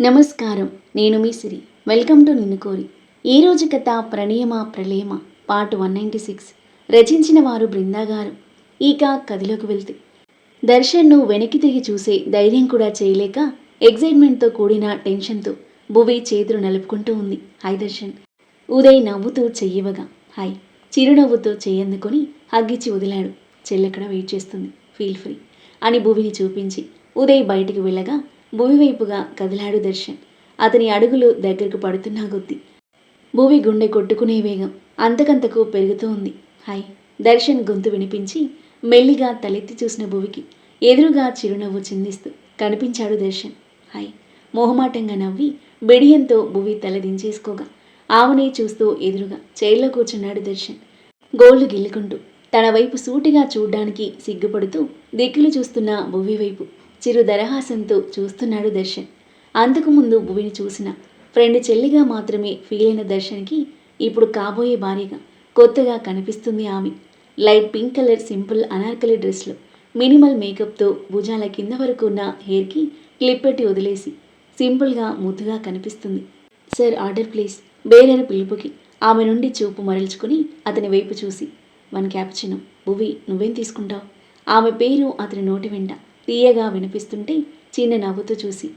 నమస్కారం. నేను మీ సిరి. Welcome to నిన్ను కోరి. ఈరోజు కథ ప్రణయమ ప్రళయమ? Part one ninety six. రచించిన వారు బృందా గారు. ఇక కథలోకి వెళ్తే. దర్శన్ను వెనక్కి తిరిగి చూసే ధైర్యం కూడా చేయలేక ఎగ్జైట్మెంట్తో కూడిన టెన్షన్తో భువి చేతులు నలుపుకుంటూ ఉంది. హాయ్ దర్శన్. ఉదయ్ నవ్వుతూ చెయ్యవగా. హాయ్. చిరునవ్వుతో చేయందుకొని హగ్గిచ్చి వదిలాడు. చెల్లెక్కడ వెయిట్ చేస్తుంది? ఫీల్ ఫ్రీ అని భువిని చూపించి ఉదయ్ బయటికి వెళ్ళగా భూమి వైపుగా కదిలాడు దర్శన్. అతని అడుగులు దగ్గరకు పడుతున్నా కొద్దీ. భూమి గుండె కొట్టుకునే వేగం అంతకంతకు పెరుగుతూ ఉంది. హాయ్. దర్శన్ గొంతు వినిపించి మెల్లిగా తలెత్తి చూసిన భూమికి ఎదురుగా చిరునవ్వు చిందిస్తూ కనిపించాడు దర్శన్. హాయ్. మొహమాటంగా నవ్వి బిడియంతో భువి తల దించేసుకోగా ఆమెనే చూస్తూ ఎదురుగా చైర్లో కూర్చున్నాడు దర్శన్. గోళ్ళు గిల్లుకుంటూ తన వైపు సూటిగా చూడ్డానికి సిగ్గుపడుతూ దిక్కులు చూస్తున్న భువి వైపు చిరు దరహాసంతో చూస్తున్నాడు దర్శన్. అంతకుముందు భువిని చూసిన ఫ్రెండ్ చెల్లిగా మాత్రమే ఫీల్ అయిన దర్శన్కి ఇప్పుడు కాబోయే భార్యగా కొత్తగా కనిపిస్తుంది ఆమె. Light pink colour simple anarkali డ్రెస్లో మినిమల్ మేకప్తో భుజాల కింద వరకు ఉన్న హెయిర్కి క్లిప్ పెట్టి వదిలేసి సింపుల్గా ముద్దుగా కనిపిస్తుంది. Sir order please. బేరర్ పిలుపుకి. ఆమె నుండి చూపు మరల్చుకుని అతని వైపు చూసి వన్ క్యాప్చినో. భువి నువ్వేం తీసుకుంటావు? ఆమె పేరు అతని నోటి వెంట తీయగా వినిపిస్తుంటే చిన్న నవ్వుతూ చూసి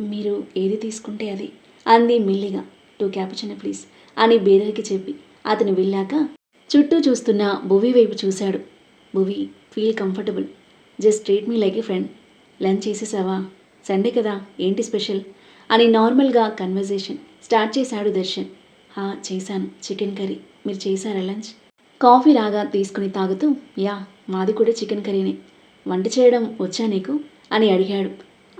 మీరు ఏది తీసుకుంటే అది? అంది మెల్లిగా. టూ క్యాపుచిన ప్లీజ్ అని బేదరికి చెప్పి అతను వెళ్ళాక చుట్టూ చూస్తున్న భువి వైపు చూశాడు. Bhuvi feel comfortable. Just treat me like a friend. Lunch చేసేసావా? Sunday కదా ఏంటి స్పెషల్? అని నార్మల్గా కన్వర్జేషన్ స్టార్ట్ చేశాడు దర్శన్. హా చేశాను. Chicken curry. మీరు చేశారా లంచ్? కాఫీ రాగా తీసుకుని తాగుతూ యా మాది కూడా చికెన్ కర్రీనే. వంట చేయడం వచ్చా నీకు? అని అడిగాడు.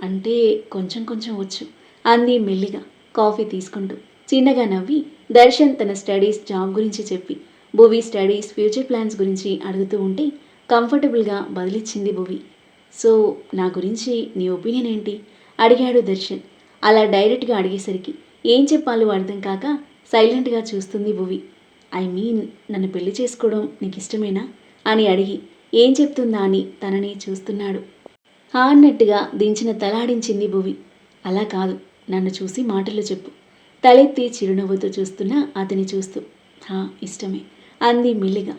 అంటే కొంచెం కొంచెం వచ్చు. అంది మెల్లిగా. కాఫీ తీసుకుంటూ. చిన్నగా నవ్వి దర్శన్ తన స్టడీస్ జాబ్ గురించి చెప్పి భువి స్టడీస్ ఫ్యూచర్ ప్లాన్స్ గురించి అడుగుతూ ఉంటే కంఫర్టబుల్గా బదిలిచ్చింది భువి. సో నా గురించి నీ ఒపీనియన్ ఏంటి? అడిగాడు దర్శన్. అలా డైరెక్ట్గా అడిగేసరికి ఏం చెప్పాలో అర్థం కాక సైలెంట్గా చూస్తుంది భువి. ఐ మీన్ నన్ను పెళ్ళి చేసుకోవడం నీకు ఇష్టమేనా అని అడిగి ఏం చెప్తుందా అని తనని చూస్తున్నాడు. హా అన్నట్టుగా దించిన తలాడించింది భువి. అలా కాదు నన్ను చూసి మాటలు చెప్పు. తలెత్తి చిరునవ్వుతో చూస్తున్నా అతని చూస్తూ. హా ఇష్టమే అంది మెల్లిగా.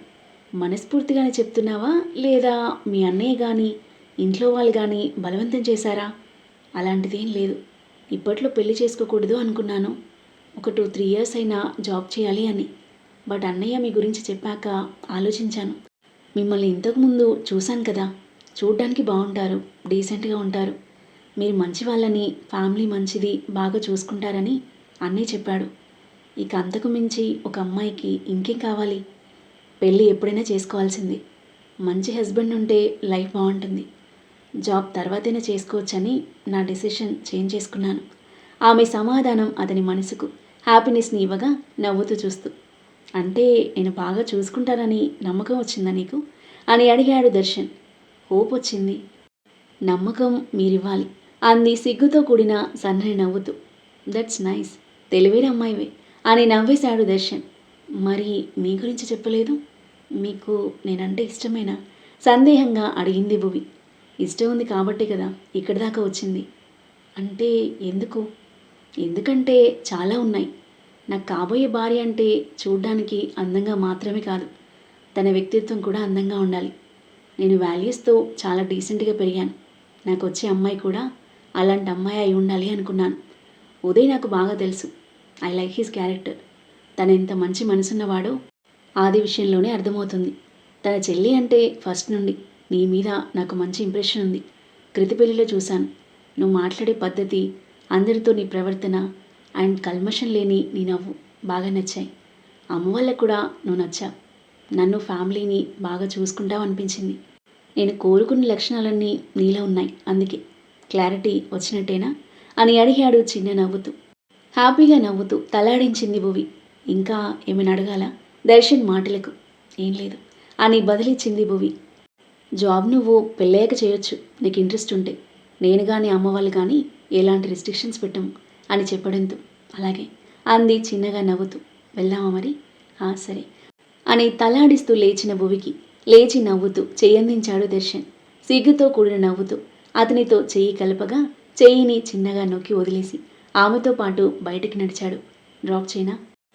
మనస్ఫూర్తిగానే చెప్తున్నావా లేదా మీ అన్నయ్య కానీ ఇంట్లో వాళ్ళు కానీ బలవంతం చేశారా? అలాంటిదేం లేదు. ఇప్పట్లో పెళ్ళి చేసుకోకూడదు అనుకున్నాను. ఒక టూ త్రీ ఇయర్స్ అయినా జాబ్ చేయాలి అని. బట్ అన్నయ్య మీ గురించి చెప్పాక ఆలోచించాను. మిమ్మల్ని ఇంతకుముందు చూశాను కదా. చూడ్డానికి బాగుంటారు డీసెంట్గా ఉంటారు. మీరు మంచి వాళ్ళని ఫ్యామిలీ మంచిది బాగా చూసుకుంటారని అన్నీ చెప్పాడు. ఇక అంతకు మించి ఒక అమ్మాయికి ఇంకేం కావాలి? పెళ్ళి ఎప్పుడైనా చేసుకోవాల్సింది. మంచి హస్బెండ్ ఉంటే లైఫ్ బాగుంటుంది. జాబ్ తర్వాతైనా చేసుకోవచ్చని నా డెసిషన్ చేంజ్ చేసుకున్నాను. ఆమె సమాధానం అతని మనసుకు హ్యాపీనెస్ని ఇవ్వగా నవ్వుతూ చూస్తూ అంటే నేను బాగా చూసుకుంటానని నమ్మకం వచ్చిందా నీకు? అని అడిగాడు దర్శన్. హోప్ వచ్చింది. నమ్మకం మీరివ్వాలి. అంది సిగ్గుతో కూడిన సన్నని నవ్వుతూ. దట్స్ నైస్ తెలివైన అమ్మాయివే అని నవ్వేశాడు దర్శన్. మరి మీ గురించి చెప్పలేదు? మీకు నేనంటే ఇష్టమేనా? సందేహంగా అడిగింది భువి. ఇష్టం ఉంది కాబట్టే కదా ఇక్కడి దాకా వచ్చింది. అంటే ఎందుకు? ఎందుకంటే చాలా ఉన్నాయి. నాకు కాబోయే భార్య అంటే చూడ్డానికి అందంగా మాత్రమే కాదు. తన వ్యక్తిత్వం కూడా అందంగా ఉండాలి. నేను వాల్యూస్తో చాలా డీసెంట్గా పెరిగాను. నాకు వచ్చే అమ్మాయి కూడా అలాంటి అమ్మాయి అయి ఉండాలి అనుకున్నాను. ఉదయ్ నాకు బాగా తెలుసు. I like his character. తన ఎంత మంచి మనసున్నవాడో ఆది విషయంలోనే అర్థమవుతుంది. తన చెల్లి అంటే ఫస్ట్ నుండి నీ మీద నాకు మంచి ఇంప్రెషన్ ఉంది. కృతి పెళ్ళిలో చూశాను. నువ్వు మాట్లాడే పద్ధతి అందరితో నీ ప్రవర్తన అండ్ కల్మషం లేని నీ నవ్వు బాగా నచ్చాయి. అమ్మ వాళ్ళకు కూడా నువ్వు నచ్చావు. నన్ను ఫ్యామిలీని బాగా చూసుకుంటావు అనిపించింది. నేను కోరుకున్న లక్షణాలన్నీ నీలో ఉన్నాయి. అందుకే క్లారిటీ వచ్చినట్టేనా? అని అడిగాడు చిన్న నవ్వుతూ. హ్యాపీగా నవ్వుతూ తలాడించింది భువి. ఇంకా ఏమైనా అడగాల? దర్శన్ మాటలకు. ఏం లేదు అని బదిలిచ్చింది భువి. జాబ్ నువ్వు పెళ్ళయ్యాక చేయొచ్చు. నీకు ఇంట్రెస్ట్ ఉంటే. నేను కానీ అమ్మ వాళ్ళు కానీ ఎలాంటి రెస్ట్రిక్షన్స్ పెట్టము. అని చెప్పడంతో అలాగే అంది చిన్నగా నవ్వుతూ వెళ్దామా మరి? ఆ సరే అని తలాడిస్తూ లేచిన భువికి లేచి నవ్వుతూ చెయ్యందించాడు దర్శన్. సిగ్గుతో కూడిన నవ్వుతూ అతనితో చెయ్యి కలపగా చెయ్యిని చిన్నగా నొక్కి వదిలేసి ఆమెతో పాటు బయటికి నడిచాడు. డ్రాప్ చేయనా?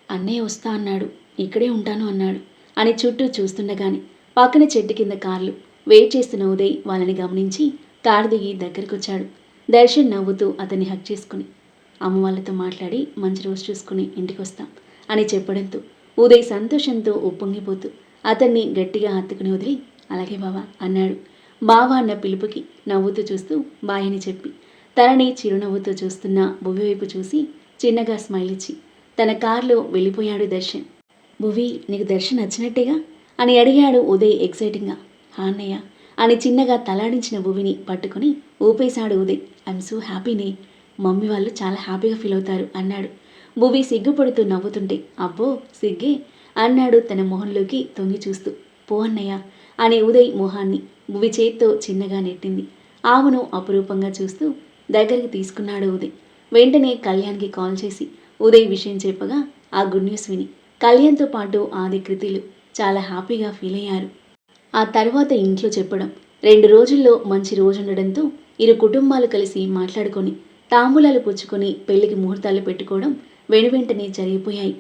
అన్నయ్య వస్తా అన్నాడు. ఇక్కడే ఉంటాను అన్నాడు అని చుట్టూ చూస్తుండగానే పక్కన చెట్టు కింద కార్లు వెయిట్ చేస్తున్న ఉదయ్ వాళ్ళని గమనించి కారు దిగి దగ్గరకొచ్చాడు. దర్శన్ నవ్వుతూ అతన్ని హక్ చేసుకుని అమ్మ వాళ్ళతో మాట్లాడి మంచి రోజు చూసుకుని ఇంటికి వస్తాం అని చెప్పడంతో ఉదయ్ సంతోషంతో ఉప్పొంగిపోతూ అతన్ని గట్టిగా హత్తుకుని వదిలి అలాగే బావా అన్నాడు. బావా అన్న పిలుపుకి నవ్వుతూ చూస్తూ బాయని చెప్పి తనని చిరునవ్వుతో చూస్తున్న భువి వైపు చూసి చిన్నగా స్మైల్ ఇచ్చి తన కారులో వెళ్ళిపోయాడు దర్శన్. భువి నీకు దర్శన్ నచ్చినట్టేగా? అని అడిగాడు ఉదయ్ ఎక్సైటింగ్గా "హా అన్నయ్య అని చిన్నగా తలాడించిన భువిని పట్టుకొని ఊపేశాడు ఉదయ్. ఐఎమ్ సో హ్యాపీనే మమ్మీ వాళ్ళు చాలా హ్యాపీగా ఫీల్ అవుతారు అన్నాడు. భువి సిగ్గుపడుతూ నవ్వుతుంటే అబ్బో సిగ్గే అన్నాడు తన మొహంలోకి తొంగి చూస్తూ. పో అన్నయ్య అనే ఉదయ్ మొహాన్ని భువి చేత్తో చిన్నగా నెట్టింది. ఆమెను అపురూపంగా చూస్తూ దగ్గరికి తీసుకున్నాడు ఉదయ్. వెంటనే కళ్యాణ్కి కాల్ చేసి ఉదయ్ విషయం చెప్పగా ఆ గుడ్ న్యూస్ విని కళ్యాణ్తో పాటు ఆది కృతిలు చాలా హ్యాపీగా ఫీల్ అయ్యారు. ఆ తర్వాత ఇంట్లో చెప్పడం రెండు రోజుల్లో మంచి రోజుండడంతో ఇరు కుటుంబాలు కలిసి మాట్లాడుకొని తాంబూలాలు పుచ్చుకుని పెళ్ళికి ముహూర్తాలు పెట్టుకోవడం వెనువెంటనే జరిగిపోయాయి.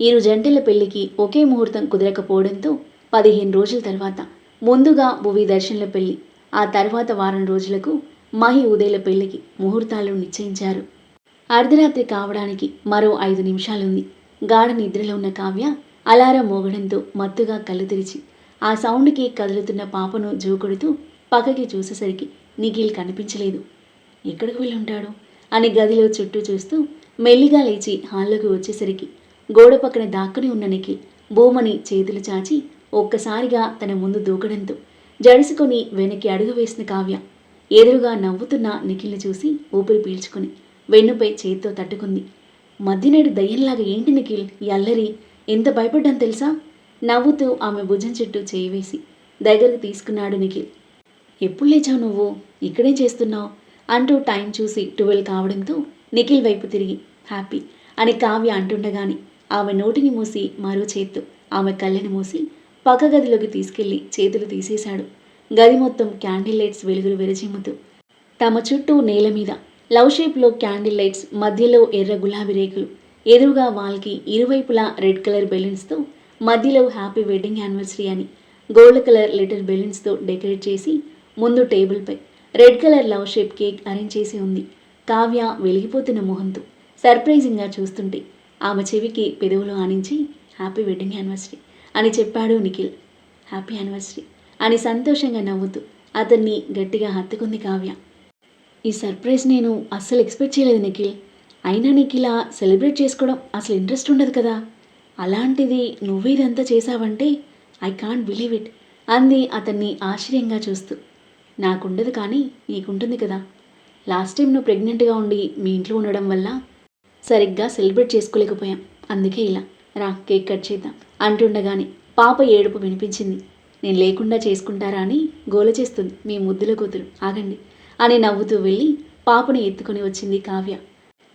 ఇరు జంటల పెళ్ళికి ఒకే ముహూర్తం కుదరకపోవడంతో పదిహేను రోజుల తర్వాత ముందుగా భువి దర్శన్ల పెళ్ళి ఆ తర్వాత వారం రోజులకు మహి ఉదయల పెళ్ళికి ముహూర్తాలు నిశ్చయించారు. అర్ధరాత్రి కావడానికి మరో ఐదు నిమిషాలుంది. గాఢ నిద్రలో ఉన్న కావ్య అలారం మోగడంతో మత్తుగా కళ్ళు తెరిచి ఆ సౌండ్కి కదులుతున్న పాపను జోకొడుతూ పక్కకి చూసేసరికి నిఖిల్ కనిపించలేదు. ఎక్కడికి వెళ్ళుంటాడో? అని గదిలో చుట్టూ చూస్తూ మెల్లిగా లేచి హాల్లోకి వచ్చేసరికి గోడ పక్కన దాక్కుని ఉన్న నిఖిల్ భూమని చేతులు చాచి ఒక్కసారిగా తన ముందు దూకడంతో జడుసుకొని వెనక్కి అడుగు వేసిన కావ్య ఎదురుగా నవ్వుతున్న నిఖిల్ని చూసి ఊపిరి పీల్చుకుని వెన్నుపై చేత్తో తట్టుకుంది. మధ్యనేడు దయ్యంలాగా ఏంటి నిఖిల్? ఈ అల్లరి ఎంత భయపడ్డాను తెలుసా? నవ్వుతూ ఆమె భుజం చుట్టూ చేయి వేసి దగ్గరకు తీసుకున్నాడు నిఖిల్. ఎప్పుడు లేచావు నువ్వు? ఇక్కడేం చేస్తున్నావు. అంటూ టైం చూసి ట్వెల్వ్ కావడంతో నిఖిల్ వైపు తిరిగి హ్యాపీ అని కావ్య అంటుండగానే ఆమె నోటిని మూసి మరో చేత్తో ఆమె కళ్ళని మూసి పక్క గదిలోకి తీసుకెళ్ళి చేతులు తీసేశాడు. గది మొత్తం క్యాండిల్ లైట్స్ వెలుగులు విరజిమ్ముతూ తమ చుట్టూ నేల మీద లవ్ షేప్లో క్యాండిల్ లైట్స్ మధ్యలో ఎర్ర గులాబీ రేకులు ఎదురుగా వాల్కి ఇరువైపులా రెడ్ కలర్ బెలూన్స్తో మధ్యలో హ్యాపీ వెడ్డింగ్ యానివర్సరీ అని గోల్డ్ కలర్ లెటర్ బెలూన్స్తో డెకరేట్ చేసి ముందు టేబుల్పై red colour love shape cake arrange చేసి ఉంది. కావ్య వెలిగిపోతున్న మొహంతో సర్ప్రైజింగ్గా చూస్తుంటే ఆమె చెవికి పెదవులు ఆనించి హ్యాపీ వెడ్డింగ్ యానివర్సరీ అని చెప్పాడు నిఖిల్. హ్యాపీ యానివర్సరీ అని సంతోషంగా నవ్వుతూ అతన్ని గట్టిగా హత్తుకుంది కావ్య. ఈ సర్ప్రైజ్ నేను అస్సలు ఎక్స్పెక్ట్ చేయలేదు నిఖిల్. అయినా నీకు ఇలా సెలబ్రేట్ చేసుకోవడం అసలు ఇంట్రెస్ట్ ఉండదు కదా. అలాంటిది నువ్వు ఇదంతా చేసావంటే ఐ కాంట్ బిలీవ్ ఇట్ అంది అతన్ని ఆశ్చర్యంగా చూస్తూ. నాకుండదు కానీ నీకుంటుంది కదా. లాస్ట్ టైం నువ్వు ప్రెగ్నెంట్గా ఉండి మీ ఇంట్లో ఉండడం వల్ల సరిగ్గా సెలబ్రేట్ చేసుకోలేకపోయాం. అందుకే ఇలా రా కేక్ కట్ చేద్దాం అంటుండగానే పాప ఏడుపు వినిపించింది. నేను లేకుండా చేసుకుంటారా అని గోల చేస్తుంది మీ ముద్దుల కూతురు. ఆగండి అని నవ్వుతూ వెళ్ళి పాపను ఎత్తుకొని వచ్చింది కావ్య.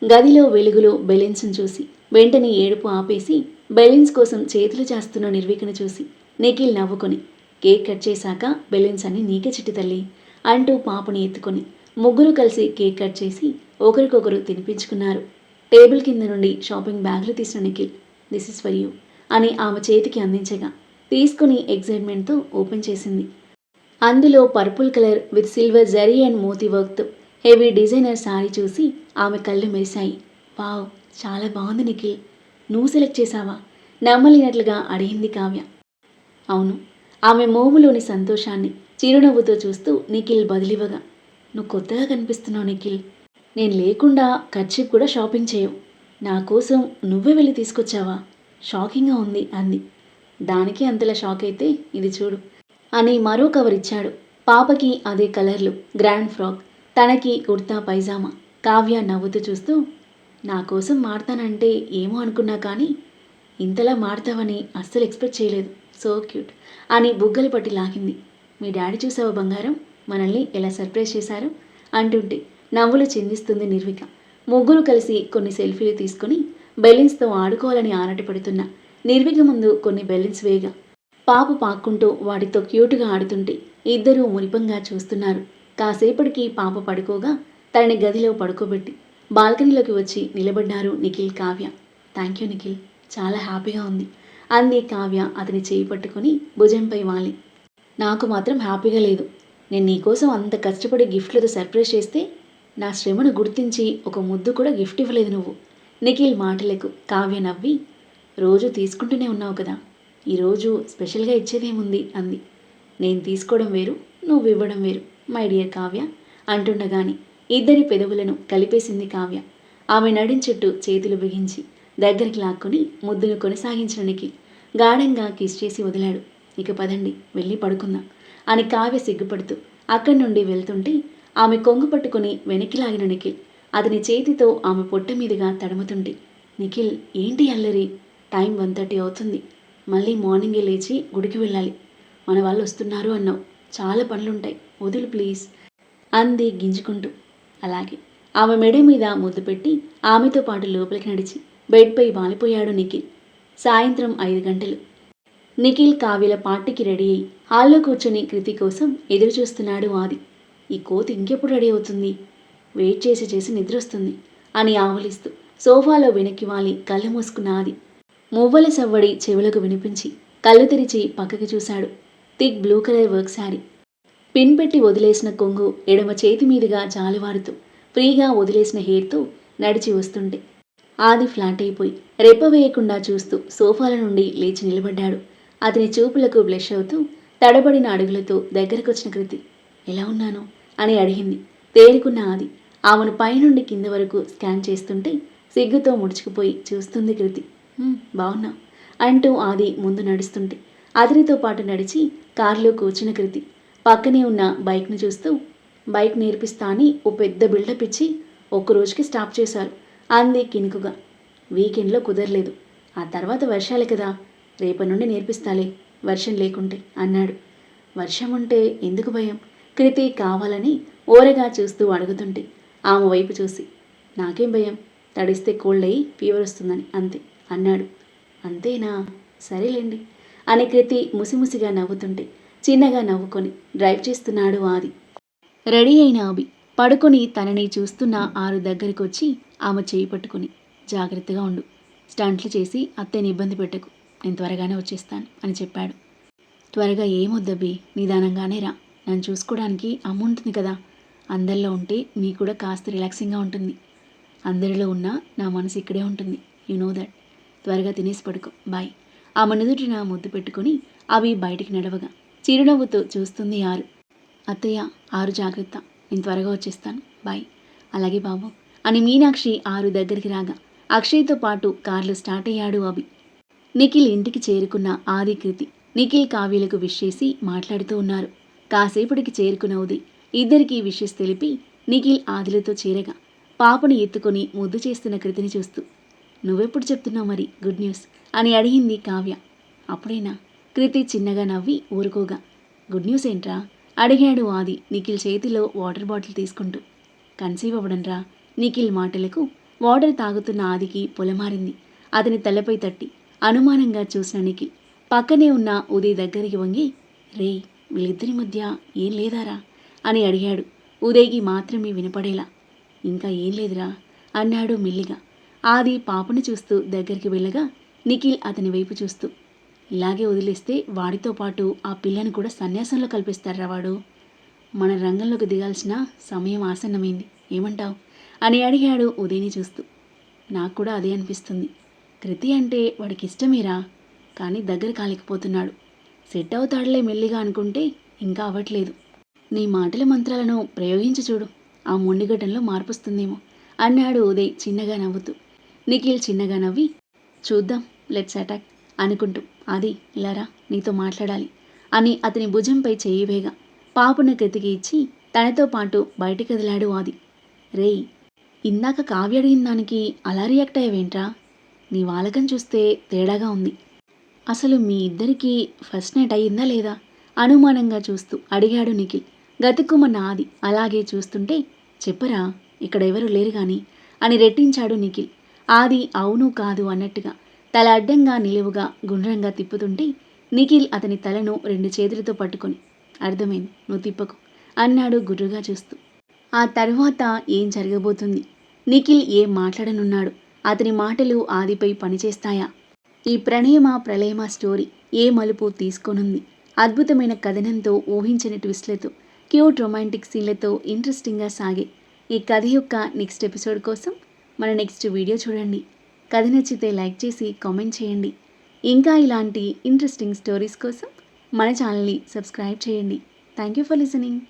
గదిలో వెలుగులో బెలూన్స్ను చూసి వెంటనే ఏడుపు ఆపేసి బెలూన్స్ కోసం చేతులు చేస్తున్న నిర్వికను చూసి నిఖిల్ నవ్వుకొని కేక్ కట్ చేశాక బెలూన్స్ అన్ని నీకే చిట్టి తల్లి అంటూ పాపని ఎత్తుకొని ముగ్గురు కలిసి కేక్ కట్ చేసి ఒకరికొకరు తినిపించుకున్నారు. టేబుల్ కింద నుండి షాపింగ్ బ్యాగులు తీసిన Nikhil this is for you అని ఆమె చేతికి అందించగా తీసుకుని ఎగ్జైట్మెంట్తో ఓపెన్ చేసింది. అందులో purple colour with silver zari and Moti వర్క్తో హెవీ డిజైనర్ సారీ చూసి ఆమె కళ్ళు మెరిశాయి. వావ్ చాలా బాగుంది నిఖిల్. నువ్వు సెలెక్ట్ చేశావా? నమ్మలేనట్లుగా అడిగింది కావ్య. అవును ఆమె మోములోని సంతోషాన్ని చిరునవ్వుతో చూస్తూ నిఖిల్ బదిలివ్వగా నువ్వు కొత్తగా కనిపిస్తున్నావు నిఖిల్. నేను లేకుండా ఖర్చు కూడా షాపింగ్ చేయవు. నా కోసం నువ్వే వెళ్ళి తీసుకొచ్చావా? షాకింగ్గా ఉంది అంది. దానికి అంతలా షాక్ అయితే ఇది చూడు అని మరో కవర్ ఇచ్చాడు. పాపకి అదే కలర్లు గ్రాండ్ ఫ్రాక్ తనకి కుర్తా పైజామా. కావ్య నవ్వుతూ చూస్తూ నా కోసం మాడతానంటే ఏమో అనుకున్నా కానీ ఇంతలా మాడతావని అస్సలు ఎక్స్పెక్ట్ చేయలేదు. So cute. అని బుగ్గలు పట్టి లాగింది. మీ డాడీ చూసావా బంగారం? మనల్ని ఎలా సర్ప్రైజ్ చేశారు? అంటుంటే నవ్వులు చిందిస్తుంది నిర్విక. ముగ్గురు కలిసి కొన్ని సెల్ఫీలు తీసుకుని బెలూన్స్తో ఆడుకోవాలని ఆరాటపడుతున్న నిర్విక ముందు కొన్ని బెలూన్స్ వేయగా పాప పాక్కుంటూ వాటితో క్యూట్గా ఆడుతుంటే ఇద్దరూ మురిపంగా చూస్తున్నారు. కాసేపటికి పాప పడుకోగా తనని గదిలో పడుకోబెట్టి బాల్కనీలోకి వచ్చి నిలబడ్డారు Nikhil Kavya. Thank you Nikhil. చాలా హ్యాపీగా ఉంది. అంది కావ్య అతని చేయి పట్టుకొని. భుజంపై వాలి. నాకు మాత్రం హ్యాపీగా లేదు. నేను నీకోసం అంత కష్టపడి గిఫ్ట్లతో సర్ప్రైజ్ చేస్తే నా శ్రమను గుర్తించి ఒక ముద్దు కూడా గిఫ్ట్ ఇవ్వలేదు నువ్వు. నిఖిల్ మాటలకు కావ్య నవ్వి రోజు తీసుకుంటూనే ఉన్నావు కదా. ఈరోజు స్పెషల్గా ఇచ్చేదేముంది? అంది. నేను తీసుకోవడం వేరు నువ్వు ఇవ్వడం వేరు మై డియర్ కావ్య అంటుండగాని ఇద్దరి పెదవులను కలిపేసింది కావ్య. ఆమె నడించుట్టు చేతులు బిగించి దగ్గరికి లాక్కొని ముద్దును కొనసాగించడానికి గాఢంగా కిస్ చేసి వదిలాడు. ఇక పదండి వెళ్ళి పడుకుందాం అని కావ్య సిగ్గుపడుతూ అక్కడి నుండి వెళ్తుంటే ఆమె కొంగు పట్టుకుని వెనక్కి లాగిన నిఖిల్ అతని చేతితో ఆమె పొట్ట మీదుగా తడుముతుంటే నిఖిల్ ఏంటి అల్లరి? టైం వన్ థర్టీ అవుతుంది. మళ్ళీ మార్నింగే లేచి గుడికి వెళ్ళాలి. మన వాళ్ళు వస్తున్నారు అన్నావు. చాలా పనులుంటాయి. వదులు ప్లీజ్ అంది గింజుకుంటూ. అలాగే ఆమె మెడ మీద ముద్దు పెట్టి ఆమెతో పాటు లోపలికి నడిచి బెడ్పై వాలిపోయాడు నిఖిల్. సాయంత్రం ఐదు గంటలు. నిఖిల్ కావ్యల పార్టీకి రెడీ అయి హాల్లో కూర్చొని కృతి కోసం ఎదురు చూస్తున్నాడు ఆది. ఈ కోతి ఇంకెప్పుడు రెడీ అవుతుంది? వెయిట్ చేసి చేసి నిద్రొస్తుంది అని ఆవలిస్తూ సోఫాలో వెనక్కి వాలి కళ్ళు మూసుకున్న ఆది. మువ్వల సవ్వడి చెవులకు వినిపించి కళ్ళు తెరిచి పక్కకి చూశాడు. Thick blue colour work sari. Pin పెట్టి వదిలేసిన కొంగు ఎడమ చేతి మీదుగా జాలువారుతూ ఫ్రీగా వదిలేసిన హెయిర్తో నడిచి వస్తుంటే ఆది ఫ్లాట్ అయిపోయి రెప్ప వేయకుండా చూస్తూ సోఫాల నుండి లేచి నిలబడ్డాడు. అతని చూపులకు బ్లష్ అవుతూ తడబడిన అడుగులతో దగ్గరకొచ్చిన కృతి ఎలా ఉన్నాను? అని అడిగింది. తేరుకున్న ఆది ఆమెను పైనుండి కింద వరకు స్కాన్ చేస్తుంటే సిగ్గుతో ముడుచుకుపోయి చూస్తుంది కృతి. బాగున్నా అంటూ ఆది ముందు నడుస్తుంటే అతనితో పాటు నడిచి కారులో కూర్చున్న కృతి పక్కనే ఉన్న బైక్ను చూస్తూ బైక్ నేర్పిస్తా అని ఓ పెద్ద బిల్డప్ ఇచ్చి ఒక్క రోజుకి స్టాప్ చేశారు. అంది కినుకుగా. వీకెండ్లో కుదరలేదు. ఆ తర్వాత వర్షాలే కదా. రేపటి నుండి నేర్పిస్తాలే. వర్షం లేకుంటే అన్నాడు. వర్షం ఉంటే ఎందుకు భయం? కృతి కావాలని ఓరగా చూస్తూ అడుగుతుంటే ఆమె వైపు చూసి నాకేం భయం? తడిస్తే కోల్డ్ అయ్యి ఫీవర్ వస్తుందని అంతే అన్నాడు. అంతేనా? సరేలేండి అని కృతి ముసిముసిగా నవ్వుతుంటే చిన్నగా నవ్వుకొని డ్రైవ్ చేస్తున్నాడు ఆది. రెడీ అయిన అభి పడుకొని తనని చూస్తున్న ఆరు దగ్గరికి వచ్చి ఆమె చేయి పట్టుకుని జాగ్రత్తగా ఉండు. స్టంట్లు చేసి అత్తయ్యని ఇబ్బంది పెట్టకు. నేను త్వరగానే వచ్చేస్తాను అని చెప్పాడు. త్వరగా ఏమొద్దబ్బి నిదానంగానే రా. నన్ను చూసుకోవడానికి అమ్మ ఉంటుంది కదా. అందరిలో ఉంటే నీకు కూడా కాస్త రిలాక్సింగ్గా ఉంటుంది. అందరిలో ఉన్నా నా మనసు ఇక్కడే ఉంటుంది. You know that. త్వరగా తినేసి పడుకో. బాయ్. ఆమె నుదుటిన ముద్దు పెట్టుకుని అవి బయటికి నడవగా. చిరునవ్వుతో చూస్తుంది ఆరు. అత్తయ్య ఆరు జాగ్రత్త. నేను త్వరగా వచ్చేస్తాను. బాయ్. అలాగే బాబు. అని మీనాక్షి ఆరు దగ్గరికి రాగా అక్షయ్తో పాటు కార్లు స్టార్ట్ అయ్యాడు అభి. నిఖిల్ ఇంటికి చేరుకున్న ఆది కృతి నిఖిల్ కావ్యలకు విష్ చేసి మాట్లాడుతూ ఉన్నారు. కాసేపటికి చేరుకున్న ఇద్దరికీ విషెస్ తెలిపి నిఖిల్ ఆదిలతో చేరగా పాపను ఎత్తుకొని ముద్దు చేస్తున్న కృతిని చూస్తూ నువ్వెప్పుడు చెప్తున్నావు మరి గుడ్ న్యూస్? అని అడిగింది కావ్య. అప్పుడేనా? కృతి చిన్నగా నవ్వి ఊరుకోగా గుడ్ న్యూస్ ఏంట్రా? అడిగాడు ఆది నిఖిల్ చేతిలో వాటర్ బాటిల్ తీసుకుంటూ. కన్సీవ్ అవ్వడంరా నిఖిల్ మాటలకు వాటర్ తాగుతున్న ఆదికి పొలమారింది. అతని తలపై తట్టి అనుమానంగా చూసిన నిఖిల్ పక్కనే ఉన్న ఉదయ్ దగ్గరికి వంగి రే వీళ్ళిద్దరి మధ్య ఏం లేదారా? అని అడిగాడు. ఉదయ్కి మాత్రమే వినపడేలా ఇంకా ఏం లేదురా? అన్నాడు మెల్లిగా. ఆది పాపని చూస్తూ దగ్గరికి వెళ్ళగా నిఖిల్ అతని వైపు చూస్తూ ఇలాగే వదిలేస్తే వాడితో పాటు ఆ పిల్లని కూడా సన్యాసంలో కల్పిస్తారా వాడు? మన రంగంలోకి దిగాల్సిన సమయం ఆసన్నమైంది. ఏమంటావు? అని అడిగాడు ఉదయని చూస్తూ. నాకు కూడా అదే అనిపిస్తుంది. కృతి అంటే వాడికి ఇష్టమేరా కానీ దగ్గర కాలేకపోతున్నాడు. సెట్ అవుతాడులే మెల్లిగా అనుకుంటే ఇంకా అవ్వట్లేదు. నీ మాటల మంత్రాలను ప్రయోగించి చూడు. ఆ మొండిగడ్డంలో మార్పుస్తుందేమో అన్నాడు ఉదయ్ చిన్నగా నవ్వుతూ. నిఖిల్ చిన్నగా నవ్వి చూద్దాం లెట్స్ అటాక్ అనుకుంటూ. అది ఇలారా నీతో మాట్లాడాలి అని అతని భుజంపై చేయివేగా వేగా పాపను ఇచ్చి తనతో పాటు బయటికి కదిలాడు ఆది. రేయ్ ఇందాక కావ్య అడిగిన దానికి అలా రియాక్ట్ అయ్యావేంట్రా? నీ వాలకం చూస్తే తేడాగా ఉంది. అసలు మీ ఇద్దరికి ఫస్ట్ నైట్ అయ్యిందా లేదా? అనుమానంగా చూస్తూ అడిగాడు నిఖిల్. గతుక్కుమ ఆది అలాగే చూస్తుంటే చెప్పరా ఇక్కడ ఎవరు లేరు గాని అని రెట్టించాడు నిఖిల్. ఆది అవును కాదు అన్నట్టుగా తల అడ్డంగా నిలువుగా గుండ్రంగా తిప్పుతుంటే నిఖిల్ అతని తలను రెండు చేతులతో పట్టుకొని అర్థమైంది నువ్వు తిప్పకు అన్నాడు గుర్రుగా చూస్తూ. ఆ తర్వాత ఏం జరగబోతుంది? నిఖిల్ ఏం మాట్లాడనున్నాడు? అతని మాటలు ఆదిపై పనిచేస్తాయా? ఈ ప్రణయమ ప్రళయమ స్టోరీ ఏ మలుపు తీసుకోనుంది? అద్భుతమైన కథనంతో ఊహించని ట్విస్ట్లతో క్యూట్ రొమాంటిక్ సీన్లతో ఇంట్రెస్టింగ్గా సాగే ఈ కథ యొక్క నెక్స్ట్ ఎపిసోడ్ కోసం మన నెక్స్ట్ వీడియో చూడండి. కథ నచ్చితే లైక్ చేసి కామెంట్ చేయండి. ఇంకా ఇలాంటి ఇంట్రెస్టింగ్ స్టోరీస్ కోసం మన ఛానల్ని సబ్స్క్రైబ్ చేయండి. Thank you for listening.